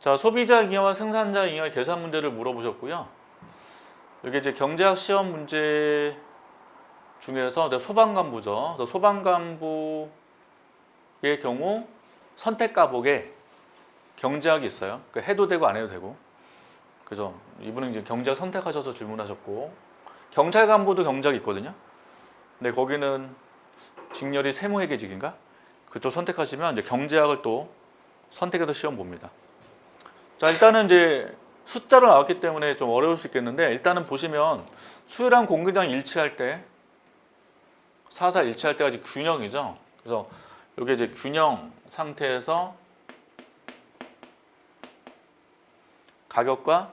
자, 소비자 잉여와 생산자 잉여 계산 문제를 물어보셨고요. 이게 이제 경제학 시험 문제 중에서. 그래서 소방관부의 경우 선택 과목에 경제학이 있어요. 그 해도 되고 안 해도 되고. 그죠? 이분은 이제 경제학 선택하셔서 질문하셨고 경찰관부도 경제학이 있거든요. 근데 거기는 직렬이 세무회계직인가? 그쪽 선택하시면 이제 경제학을 또 선택해서 시험 봅니다. 자 일단은 이제 숫자로 나왔기 때문에 좀 어려울 수 있겠는데 일단은 보시면 수요랑 공급량 일치할 때 사사 일치할 때까지 균형이죠. 그래서 이게 이제 균형 상태에서 가격과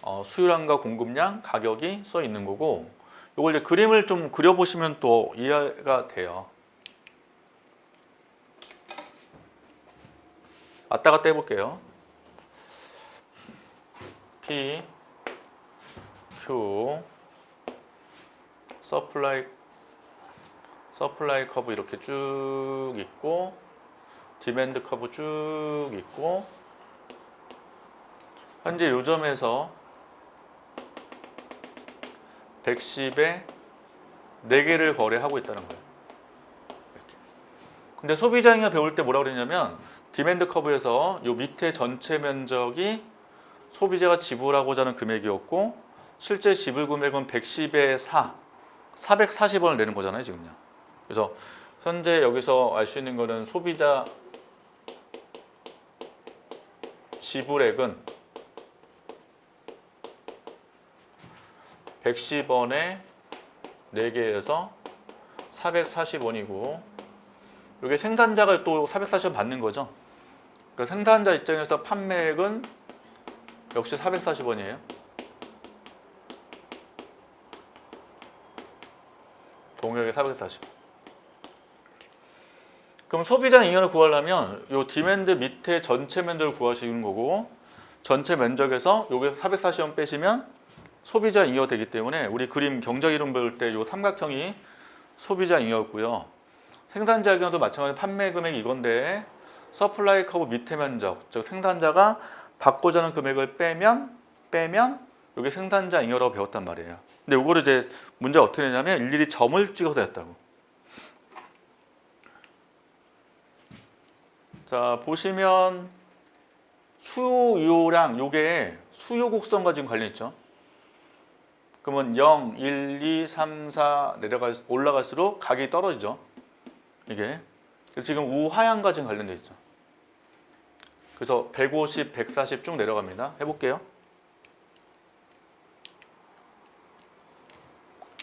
어, 수요량과 공급량 가격이 써 있는 거고 이걸 이제 그림을 좀 그려 보시면 또 이해가 돼요. 왔다 갔다 해볼게요. P, Q, 서플라이, 서플라이 커브 이렇게 쭉 있고, 디맨드 커브 쭉 있고, 현재 요점에서 110에 4개를 거래하고 있다는 거예요. 근데 소비자잉여 배울 때 뭐라고 그랬냐면 디맨드 커브에서 요 밑에 전체 면적이 소비자가 지불하고자 하는 금액이었고 실제 지불 금액은 110에 4, 440원을 내는 거잖아요 지금요. 그래서 현재 여기서 알 수 있는 거는 소비자 지불액은 110원에 4개에서 440원이고 이게 생산자가 또 440원 받는 거죠. 그 생산자 입장에서 판매액은 역시 440원이에요. 동일하게 440원. 그럼 소비자 잉여를 구하려면 요 디맨드 밑에 전체 면적을 구하시는 거고 전체 면적에서 여기서 440원 빼시면 소비자 잉여가 되기 때문에 우리 그림 경적 이름 배울 때요 삼각형이 소비자 잉여였고요. 생산자 경우도 마찬가지로 판매 금액이 이건데 서플라이 커브 밑에 면적 즉 생산자가 받고자 하는 금액을 빼면 빼면 이게 생산자 잉여라고 배웠단 말이에요. 근데 이거를 이제 문제 가 어떻게 되냐면 일일이 점을 찍어서 했다고. 자 보시면 수요량 요게 수요 곡선과 지금 관련 있죠. 그러면 0, 1, 2, 3, 4 내려갈 올라갈수록 가격이 떨어지죠. 이게 지금 우하향과 지금 관련돼 있죠. 그래서 150, 140 쭉 내려갑니다. 해볼게요.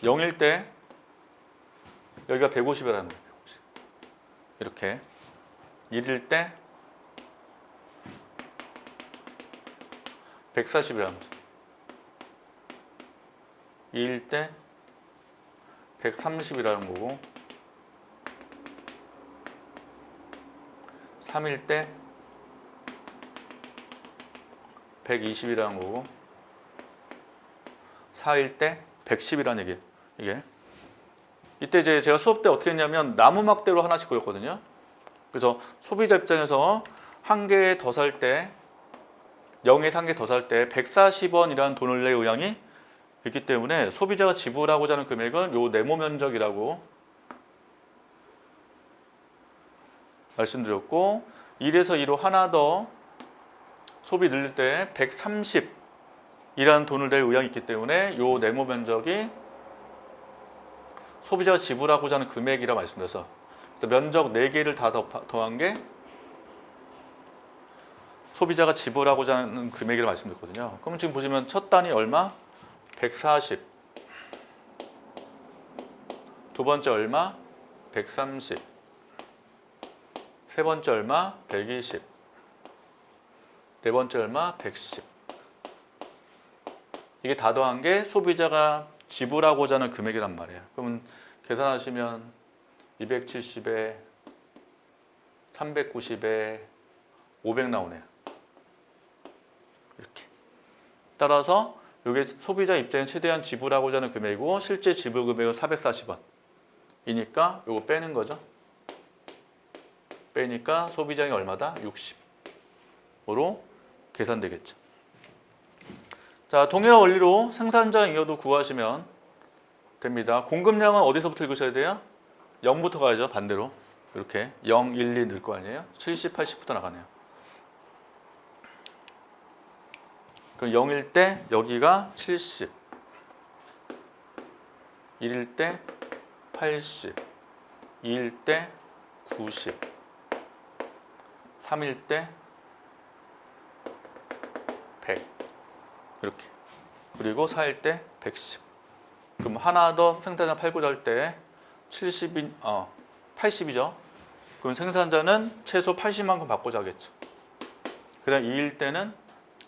0일 때 여기가 150이라는 거예요. 150. 이렇게 1일 때 140이라는 거죠. 2일 때 130이라는 거고 3일 때 120이라는 거고 4일 때 110이라는 얘기예요. 이게 이때 이제 제가 수업 때 어떻게 했냐면 나무막대로 하나씩 그렸거든요. 그래서 소비자 입장에서 한 개 더 살 때 0에서 한 개 더 살 때 140원이라는 돈을 낼 의향이 있기 때문에 소비자가 지불하고자 하는 금액은 요 네모 면적이라고 말씀드렸고 1에서 2로 하나 더 소비 늘릴 때 130이라는 돈을 낼 의향이 있기 때문에 요 네모 면적이 소비자가 지불하고자 하는 금액이라 말씀드려서 면적 4개를 다 더- 더한 게 소비자가 지불하고자 하는 금액이라 말씀드렸거든요. 그럼 지금 보시면 첫 단위 얼마? 140. 두 번째 얼마? 130. 세 번째 얼마? 120. 네 번째 얼마? 110. 이게 다 더한 게 소비자가 지불하고자 하는 금액이란 말이에요. 그러면 계산하시면 270에 390에 500 나오네요. 이렇게. 따라서 이게 소비자 입장에 최대한 지불하고자 하는 금액이고 실제 지불 금액은 440원이니까 이거 빼는 거죠. 빼니까 소비자이 얼마다? 60. 5로 계산되겠죠. 자, 동일한 원리로 생산자 잉여도 구하시면 됩니다. 공급량은 어디서부터 읽으셔야 돼요? 0부터 가야죠. 반대로. 이렇게 0, 1, 2 넣을 거 아니에요? 70, 80부터 나가네요. 그럼 0일 때 여기가 70 1일 때 80 2일 때 90 3일 때 이렇게. 그리고 4일 때 110 그럼 하나 더 생산자 팔고자 할때 70이 어 80이죠. 그럼 생산자는 최소 80만큼 받고자 하겠죠. 그 다음 2일 때는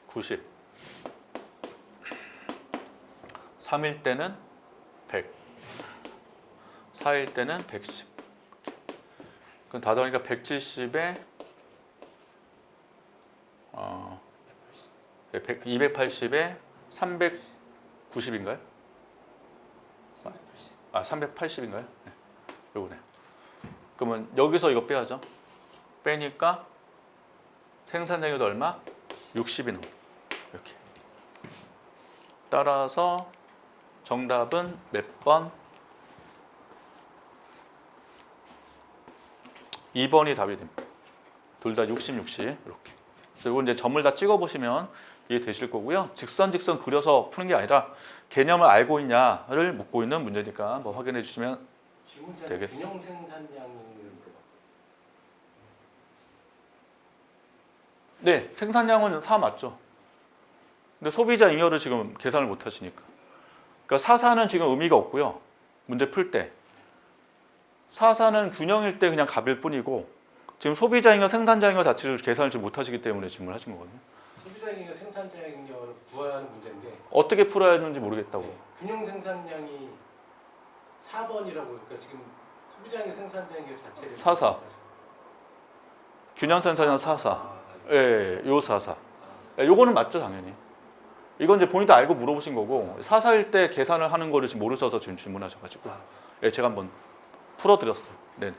90 3일 때는 100 4일 때는 110 그럼 다 더하니까 170에 어, 280에 390인가요? 아 380인가요? 네. 요거네. 그러면 여기서 이거 빼야죠. 빼니까 생산량이 얼마? 60이 나옵니다. 이렇게. 따라서 정답은 몇 번? 2번이 답이 됩니다. 둘 다 60, 60 이렇게. 그리고 이제 점을 다 찍어 보시면 이해되실 거고요. 직선 직선 그려서 푸는 게 아니라 개념을 알고 있냐를 묻고 있는 문제니까 한번 확인해 주시면 되게- 균형 물어봐. 네, 생산량은 4 맞죠. 근데 소비자 잉여를 지금 계산을 못 하시니까. 그러니까 사사는 지금 의미가 없고요. 문제 풀 때. 사사는 균형일 때 그냥 값일 뿐이고 지금 소비자 잉여, 생산자 잉여 자체를 계산을 지금 못 하시기 때문에 질문을 하신 거거든요. 소비자잉여 생산자잉여를 구하는 문제인데 어떻게 풀어야 하는지 모르겠다고. 네, 균형 생산량이 4번이라고 그러니까 지금 소비자잉여 생산자잉여 자체를 사사. 균형 생산량 사사. 아, 예, 요 사사. 예, 요거는 맞죠, 당연히. 이건 이제 본인도 알고 물어보신 거고 사사일 때 계산을 하는 거를 지금 모르셔서 지금 질문하셔가지고 아, 예, 제가 한번 풀어드렸어요. 네.